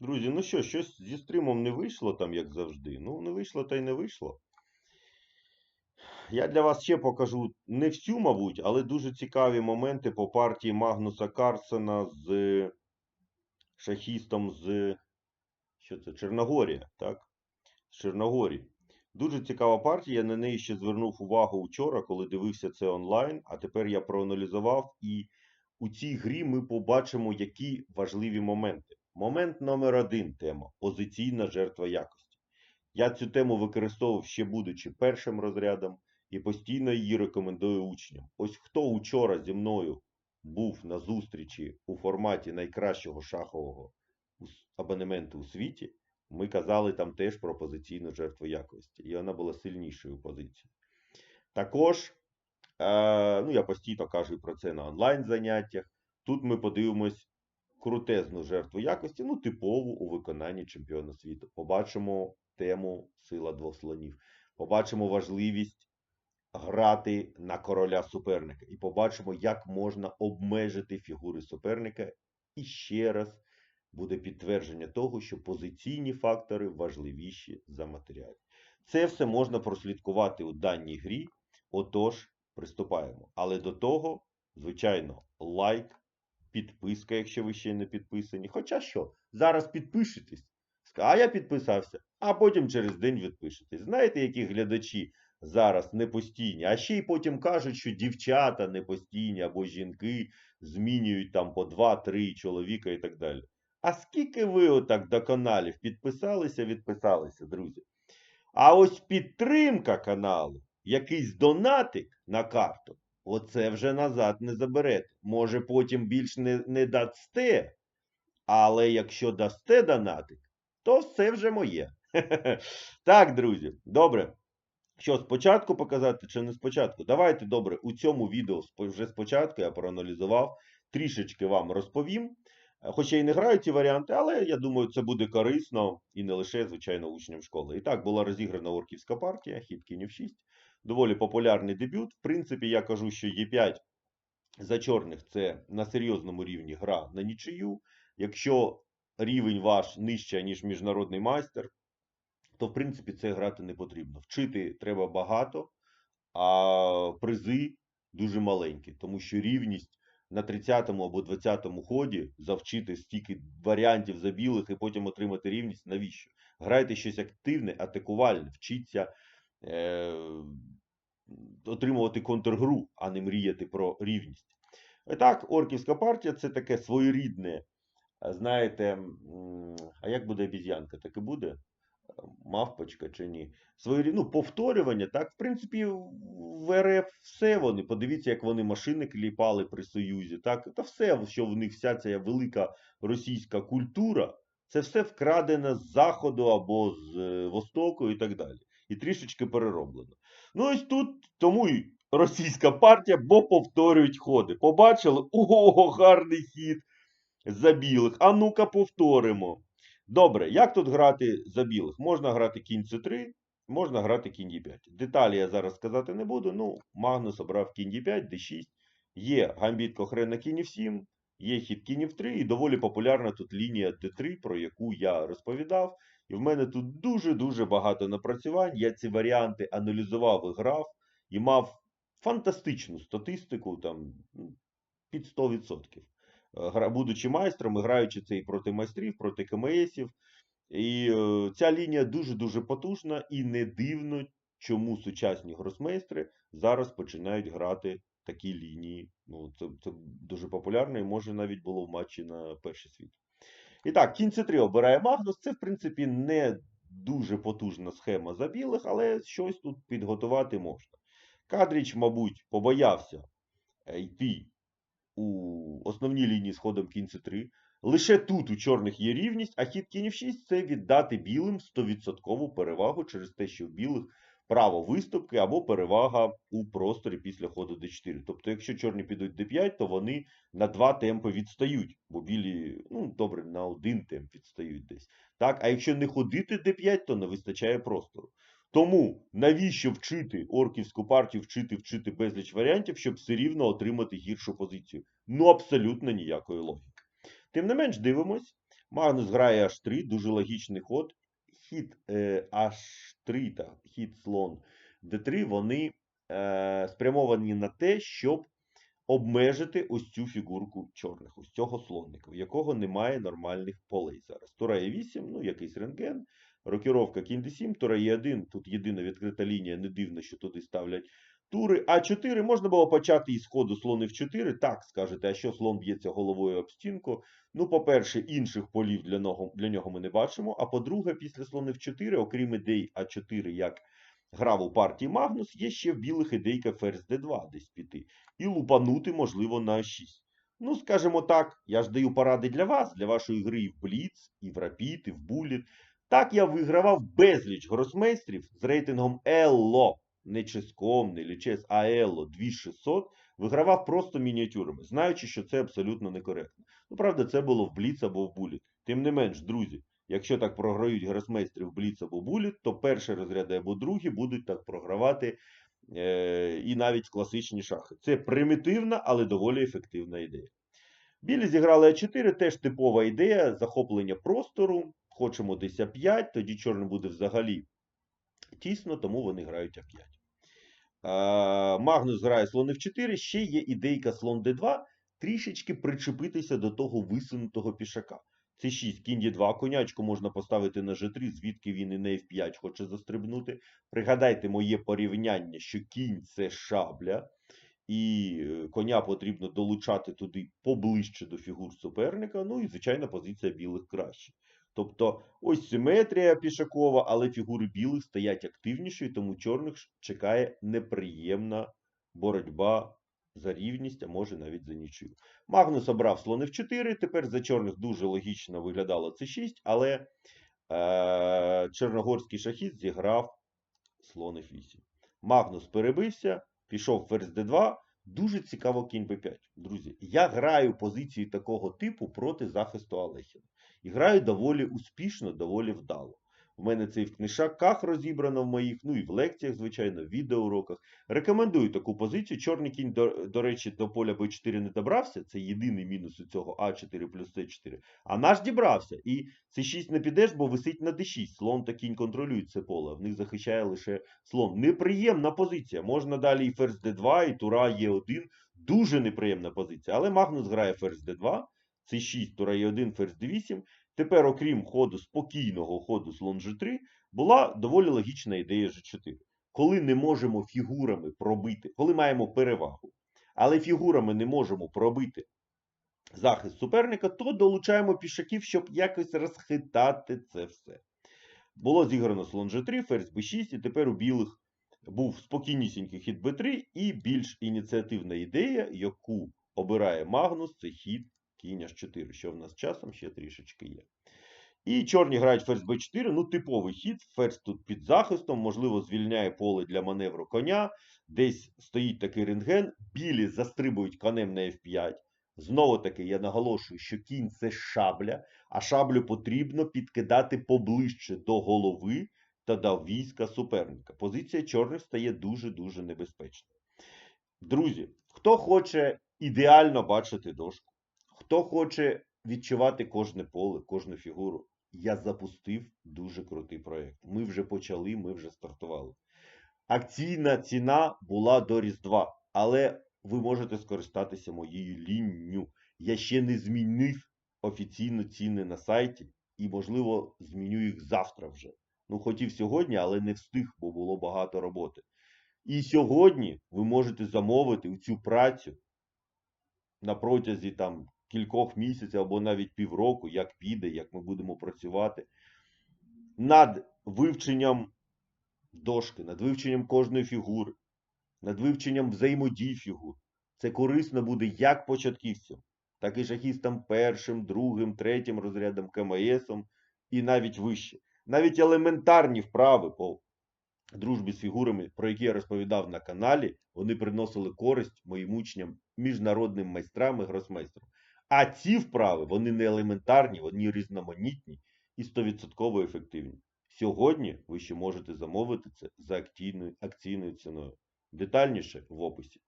Друзі, ну що, щось зі стримом не вийшло там, як завжди. Ну, не вийшло та й не вийшло. Я для вас ще покажу не всю, мабуть, але дуже цікаві моменти по партії Магнуса Карсена з шахістом з що це? Чорногорія, так? З Чорногорії. Дуже цікава партія. Я на неї ще звернув увагу вчора, коли дивився це онлайн. А тепер я проаналізував, і у цій грі ми побачимо, які важливі моменти. Момент номер один тема позиційна жертва якості. Я цю тему використовував ще будучи першим розрядом і постійно її рекомендую учням. Ось хто учора зі мною був на зустрічі у форматі найкращого шахового абонементу у світі, ми казали там теж про позиційну жертву якості, і вона була сильнішою позицією. Також, е, ну я постійно кажу про це на онлайн заняттях. Тут ми подивимось крутезну жертву якості, ну, типову у виконанні чемпіона світу. Побачимо тему сила двох слонів. Побачимо важливість грати на короля суперника. І побачимо, як можна обмежити фігури суперника. І ще раз буде підтвердження того, що позиційні фактори важливіші за матеріальні. Це все можна прослідкувати у даній грі. Отож, приступаємо. Але до того, звичайно, лайк, підписка, якщо ви ще не підписані. Хоча що, зараз підпишетесь, а я підписався, а потім через день відпишетесь. Знаєте, які глядачі зараз не постійні, а ще й потім кажуть, що дівчата не постійні або жінки змінюють там по 2-3 чоловіка і так далі. А скільки ви отак до каналів підписалися, відписалися, друзі? А ось підтримка каналу, якийсь донатик на карту, оце вже назад не заберете. Може, потім більш не, не дасте, але якщо дасте донатик, то все вже моє. Так, друзі, добре. Що, спочатку показати чи не спочатку? Давайте, добре, у цьому відео вже спочатку я проаналізував, трішечки вам розповім. Е, Хоча і не граю ці варіанти, але я думаю, це буде корисно і не лише, звичайно, учням школи. І так, була розіграна орківська партія, хід кінів 6. Доволі популярний дебют. В принципі, я кажу, що Е5 за чорних це на серйозному рівні гра на нічию. Якщо рівень ваш нижче, ніж міжнародний майстер, то в принципі це грати не потрібно. Вчити треба багато, а призи дуже маленькі, тому що рівність на 30-му або 20-му ході завчити стільки варіантів за білих і потім отримати рівність, навіщо? Грайте щось активне, атакувальне, вчіться отримувати контргру, а не мріяти про рівність. І так, орківська партія це таке своєрідне, е, знаєте, а як буде обіз'янка, так і буде? мавпочка чи ні. Свої, ну, повторювання, так, в принципі, в РФ все вони. Подивіться, як вони машини кліпали при Союзі. Так, та все, що в них вся ця велика російська культура, це все вкрадене з Заходу або з е, Востоку і так далі. І трішечки перероблено. Ну, ось тут тому і російська партія, бо повторюють ходи. Побачили? Ого, гарний хід за білих. А ну-ка повторимо. Добре, як тут грати за білих? Можна грати кінь c3, можна грати кінь d5. Деталі я зараз сказати не буду. Ну, Магнус обрав кінь d5, d6. Є гамбіт Кохрен на кінь f7, є хід кінь f3, і доволі популярна тут лінія d3, про яку я розповідав. В мене тут дуже-дуже багато напрацювань. Я ці варіанти аналізував і грав, і мав фантастичну статистику там ну, під 100%. Е, будучи майстром і граючи це і проти майстрів, проти КМСів. І е, ця лінія дуже-дуже потужна, і не дивно, чому сучасні гросмейстри зараз починають грати такі лінії. Ну, це, це дуже популярно і може навіть було в матчі на перший світ. І так, кінь c3 обирає Магнус. Це, в принципі, не дуже потужна схема за білих, але щось тут підготувати можна. Кадріч, мабуть, побоявся е, йти у основній лінії з ходом кінь c3. Лише тут у чорних є рівність, а хід кінь 6 це віддати білим 100% перевагу через те, що в білих право виступки або перевага у просторі після ходу d4. Тобто, якщо чорні підуть d5, то вони на два темпи відстають, бо білі, ну добре, на один темп відстають десь. Так, а якщо не ходити d5, то не вистачає простору. Тому навіщо вчити орківську партію, вчити, вчити безліч варіантів, щоб все рівно отримати гіршу позицію? Ну, абсолютно ніякої логіки. Тим не менш, дивимось. Магнус грає H3, дуже логічний ход. Хід е, H3 та хід слон D3, вони е, спрямовані на те, щоб обмежити ось цю фігурку чорних, ось цього слонника, в якого немає нормальних полей зараз. Тура е 8, ну якийсь рентген, рокіровка кінь d7, тура е 1, тут єдина відкрита лінія, не дивно, що туди ставлять тури. А4 можна було почати із ходу слон f4. Так, скажете, а що слон б'ється головою об стінку? Ну, по-перше, інших полів для нього, для нього ми не бачимо. А по-друге, після слон f4, окрім ідей А4, як грав у партії Магнус, є ще в білих ідейка ферзь d2 десь піти. І лупанути, можливо, на А6. Ну, скажімо так, я ж даю поради для вас, для вашої гри і в Бліц, і в Рапід, і в Буліт. Так я вигравав безліч гросмейстрів з рейтингом Елло, не ческом, не лічес, а Елло 2600, вигравав просто мініатюрами, знаючи, що це абсолютно некоректно. Ну, правда, це було в Бліц або в Буліт. Тим не менш, друзі, якщо так програють гросмейстри в Бліц або Буліт, то перші розряди або другі будуть так програвати е, і навіть класичні шахи. Це примітивна, але доволі ефективна ідея. Білі зіграли А4, теж типова ідея захоплення простору. Хочемо десь А5, тоді чорним буде взагалі тісно, тому вони грають А5. Магнус грає слон F4, ще є ідейка слон D2, трішечки причепитися до того висунутого пішака. Це 6, кінь Е2, конячку можна поставити на G3, звідки він і на F5 хоче застрибнути. Пригадайте моє порівняння, що кінь це шабля, і е, коня потрібно долучати туди поближче до фігур суперника. Ну і, звичайно, позиція білих краще. Тобто ось симетрія пішакова, але фігури білих стоять активніші, тому чорних чекає неприємна боротьба за рівність, а може навіть за нічию. Магнус обрав слон F4, тепер за чорних дуже логічно виглядало C6, але е- чорногорський шахіст зіграв слон F8. Магнус перебився, пішов ферзь D2. Дуже цікаво кінь B5. Друзі, я граю позиції такого типу проти захисту Алехіна. І граю доволі успішно, доволі вдало. У мене це і в книжках розібрано в моїх, ну і в лекціях, звичайно, в відеоуроках. Рекомендую таку позицію. Чорний кінь, до, до речі, до поля b4 не добрався. Це єдиний мінус у цього А4 плюс С4. А наш дібрався. І С6 не підеш, бо висить на d6. Слон та кінь контролюють це поле. В них захищає лише слон. Неприємна позиція. Можна далі і ферзь d2, і тура Е1. Дуже неприємна позиція. Але Магнус грає ферзь d2. С6, тура Е1, ферзь d8. Тепер, окрім ходу спокійного ходу слон G3, була доволі логічна ідея G4. Коли не можемо фігурами пробити, коли маємо перевагу, але фігурами не можемо пробити захист суперника, то долучаємо пішаків, щоб якось розхитати це все. Було зіграно слон G3, ферзь B6, і тепер у білих був спокійнісінький хід B3 і більш ініціативна ідея, яку обирає Магнус, це хід кінь H4, що в нас часом ще трішечки є. І чорні грають ферзь b4, ну типовий хід, ферзь тут під захистом, можливо, звільняє поле для маневру коня. Десь стоїть такий рентген, білі застрибують конем на f5. Знову таки, я наголошую, що кінь це шабля, а шаблю потрібно підкидати поближче до голови та до війська суперника. Позиція чорних стає дуже-дуже небезпечною. Друзі, хто хоче ідеально бачити дошку, хто хоче відчувати кожне поле, кожну фігуру, я запустив дуже крутий проєкт. Ми вже почали, ми вже стартували. Акційна ціна була до Різдва, але ви можете скористатися моєю лінню. Я ще не змінив офіційно ціни на сайті і, можливо, зміню їх завтра вже. Ну, хотів сьогодні, але не встиг, бо було багато роботи. І сьогодні ви можете замовити цю працю на протязі там кількох місяців або навіть півроку, як піде, як ми будемо працювати, над вивченням дошки, над вивченням кожної фігури, над вивченням взаємодій фігур. Це корисно буде як початківцям, так і шахістам першим, другим, третім розрядом КМСом і навіть вище. Навіть елементарні вправи по дружбі з фігурами, про які я розповідав на каналі, вони приносили користь моїм учням, міжнародним майстрам і гросмейстрам. А ці вправи, вони не елементарні, вони різноманітні і 100% ефективні. Сьогодні ви ще можете замовити це за акційною, ціною. Детальніше в описі.